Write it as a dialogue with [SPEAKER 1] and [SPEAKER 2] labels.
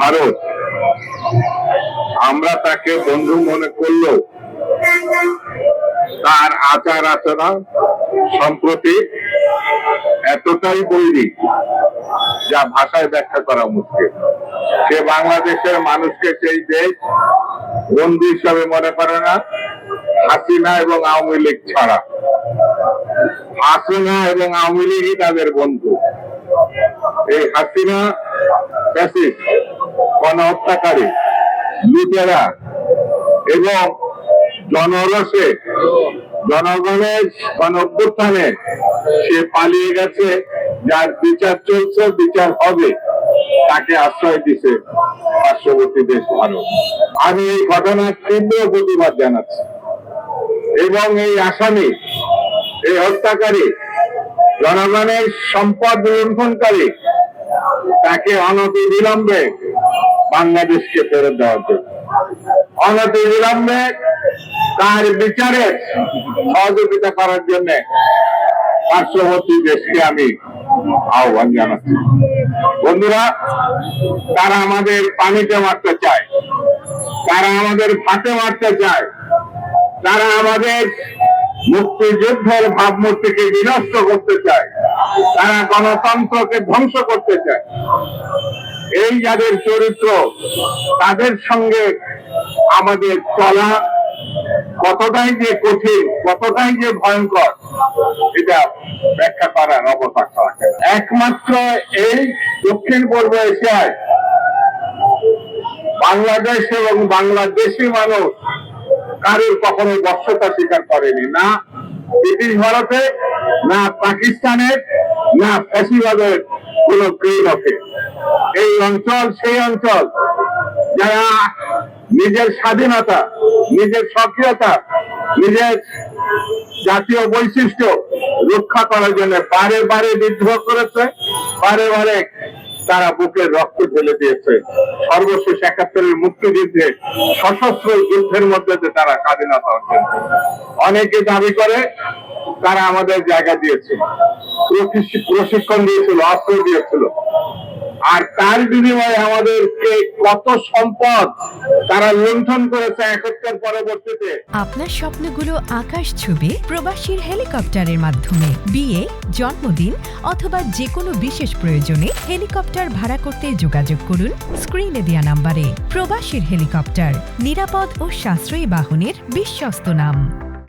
[SPEAKER 1] ভারত, আমরা তাকে বন্ধু মনে করলেও তার আচার আচরণ সম্প্রতি এতটাই বৈরী যা ভাষায় ব্যাখ্যা করা মুশকিল। সে বাংলাদেশের মানুষকে সেই দেশ বন্ধু হিসাবে মনে করে না, হাসিনা এবং আওয়ামী লীগ ছাড়া। হাসিনা এবং আওয়ামী লীগই তাদের বন্ধু। এই হাসিনা ফ্যাসিস্ট গণহত্যাকারী, লুটেরা এবং জনরসে, জনগণের গণঅভ্যুত্থানে সে পালিয়ে গেছে, যার বিচার চলছে, বিচার হবে। তাকে আশ্রয় দিছে পার্শ্ববর্তী দেশ ভারত। আমি এই ঘটনার তীব্র প্রতিবাদ জানাচ্ছি। এবং এই আসামি, এই হত্যাকারী জনগণের সম্পদ লুণ্ঠনকারী তাকে অনতি বিলম্বে বাংলাদেশকে ফেরত দেওয়ার জন্য। অনতি বিলম্বে তার বিচারে সহযোগিতা করার জন্য পার্শ্ববর্তী দেশকে আমি আহ্বান জানাচ্ছি। বন্ধুরা, তারা আমাদের পানিতে মারতে চায়, তারা আমাদের ফাটে মারতে চায়, তারা আমাদের মুক্তিযুদ্ধের ভাবমূর্তিকে বিনষ্ট করতে চায়। তারা গণতন্ত্রকে ধ্বংস করতে চায়। এই যাদের চরিত্র, তাদের সঙ্গে আমাদের চলা কতটাই যে কঠিন, কতটাই যে ভয়ঙ্কর, এটা ব্যাখ্যা করার অবকাশ একমাত্র এই দক্ষিণ পূর্ব এশিয়ায় বাংলাদেশ এবং বাংলাদেশি মানুষ কারোর কখনো বর্ষতা স্বীকার করেনি। না ব্রিটিশ ভারতে, না পাকিস্তানের, না ফ্যাসিবাদের কোন ক্রিয়কে এই অঞ্চল, সেই অঞ্চল যারা নিজের স্বাধীনতা, নিজের সক্রিয়তা, নিজের জাতীয় বৈশিষ্ট্য রক্ষা করার জন্য বারে বারে বিদ্রোহ করেছে, বারে বারে তারা বুকের রক্ত ঢেলে দিয়েছে। সর্বশেষ একাত্তরের মুক্তিযুদ্ধে সশস্ত্র যুদ্ধের মধ্যে দিয়ে তারা স্বাধীনতা অর্জন অনেকে দাবি করে তারা আমাদের জায়গা দিয়েছিল। প্রশিক্ষি- প্রশিক্ষণ দিয়েছিল, অস্ত্র দিয়েছিল। আর তার বিনিময়ে আমাদেরকে কত সম্পদ তারা লুণ্ঠন করেছে একাত্তর পরবর্তীতে।
[SPEAKER 2] আপনার স্বপ্নগুলো আকাশ ছুবে প্রবাসীর হেলিকপ্টারের মাধ্যমে। বিয়ে, জন্মদিন অথবা যে কোনো বিশেষ প্রয়োজনে হেলিকপ্টার ভাড়া করতে যোগাযোগ করুন স্ক্রিনে দেওয়া নাম্বারে। প্রবাসীর হেলিকপ্টার, নিরাপদ ও সাশ্রয়ী বাহনের বিশ্বস্ত নাম।